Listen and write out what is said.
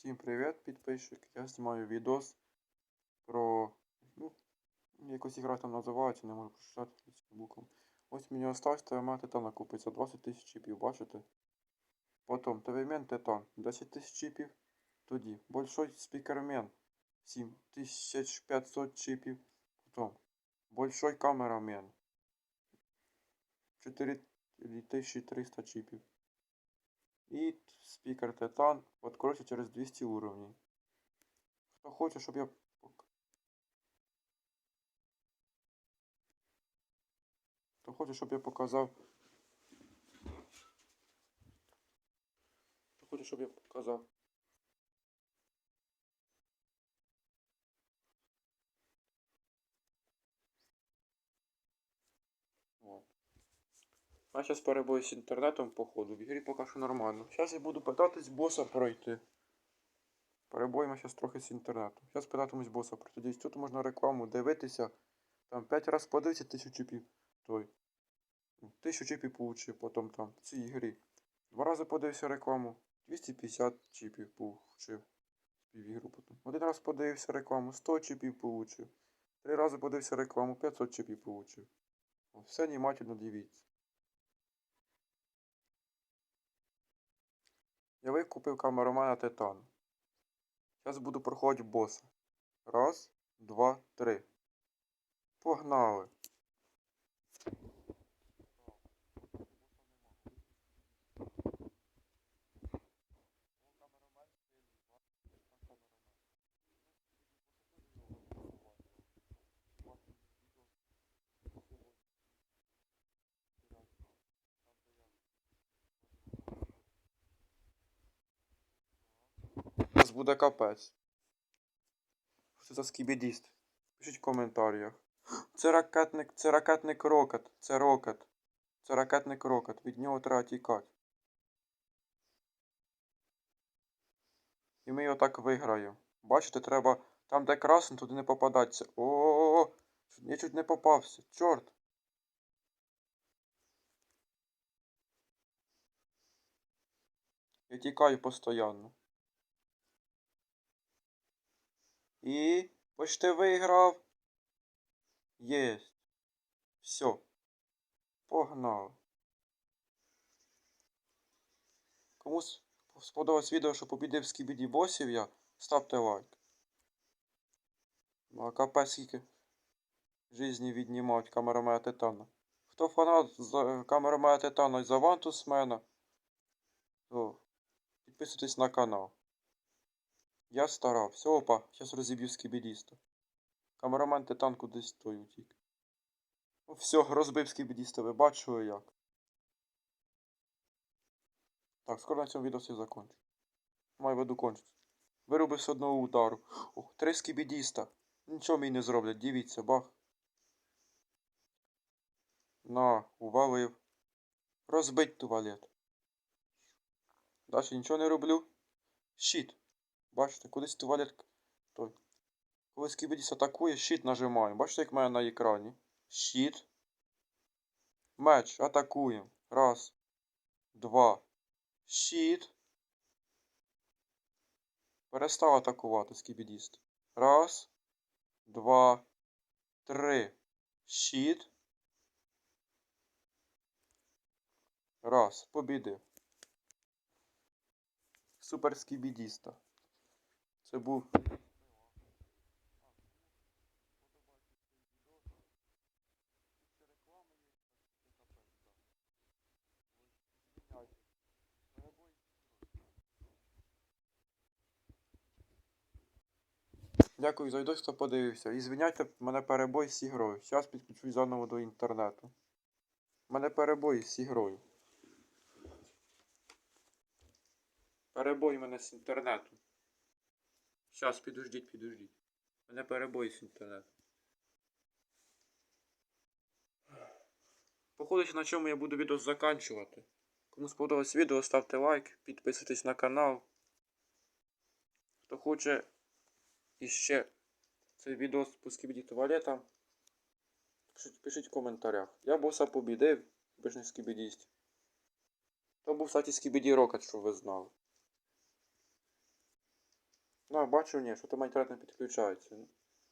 Всім привіт, підписчик. Я знімаю відос про. Ну, якось ігра там називається, не можу прочитати цим. Ось мені осталось ТВМ Титана купить за 20 тисяч чіпів, бачите? Потім ТВМ Титан 10 тисяч чіпів. Тоді Большой спікермен 7500 чіпів. Потім Большой камерамен 4300 чіпів. І спікер Титан. От, коротше, через 200 уровней. Хто хоче, щоб я. Хто хоче, щоб я показав. Хто хоче, щоб я показав. А зараз перебої з інтернетом, походу. В ігрі поки що нормально. Зараз я буду питатись боса пройти. Перебоїмо зараз трохи з інтернету. Зараз питатимусь боса пройти. Десь тут можна рекламу дивитися. Там 5 разів подивитися тисячу чіпів. Той. Тисячу чіпів получив потім там в цій грі. Два рази подивився рекламу. 250 чіпів получив. Співігру потім. Один раз подивився рекламу, 100 чіпів получив. Три рази подивився рекламу, 500 чіпів получив. Все внимательно дивіться. Я викупив камеромана Титан. Зараз буду проходити боса. Раз, два, три. Погнали. Зараз буде капець. Що за скібідіст? Пишіть в коментарях. Це ракетник, це ракетник рокет. Це рокет. Це ракетник рокет. Від нього треба тікати. І ми його так виграємо. Бачите, треба. Там, де красно, туди не попадатися. О, я чуть не попався. Чорт. Я тікаю постійно. І почти виграв. Єсть. Все. Погнали. Комусь сподобалось відео, що побідив скібіді босів я, ставте лайк. Ну а капець скільки жизні віднімають камерамея Титана. Хто фанат з камерамея Титана і за Вантусмена, то підписуйтесь на канал. Я старався. Опа, зараз розіб'ю скібідіста. Камераман Титан кудись той утік. О, все, розбив скібідіста, ви бачили як. Так, скоро на цьому відео все закончу. Маю веду кончити. Вирубив з одного удару. Ох, три скібідіста. Нічого мені не зроблять, дивіться, бах. На, увалив. Розбить туалет. Далі нічого не роблю. Щит. Бачите, кудись туалет той. Коли скібідіс атакує, щит нажимаю. Бачите, як в мене на екрані? Щит. Меч. Атакуємо. Раз. Два. Щит. Перестав атакувати скібідіст. Раз. Два. Три. Щит. Раз. Побідив. Супер скібідіста. Це був. Дякую за відео, хто подивився. І звиняйте, мене перебой з ігрою. Зараз підключусь заново до інтернету. Мене перебой з ігрою. Перебой мене з інтернету. Зараз, підождіть, підождіть. У мене перебой з інтернету. Походить, на чому я буду відео заканчувати. Кому сподобалось відео, ставте лайк, підписуйтесь на канал. Хто хоче іще цей відео з скібіді туалета, пишіть, в коментарях. Я боса побідив, обичний скібідіст. То був, кстати, скібіді Рокет, щоб ви знали. Ну, бачу, ні, що там інтернет не підключається.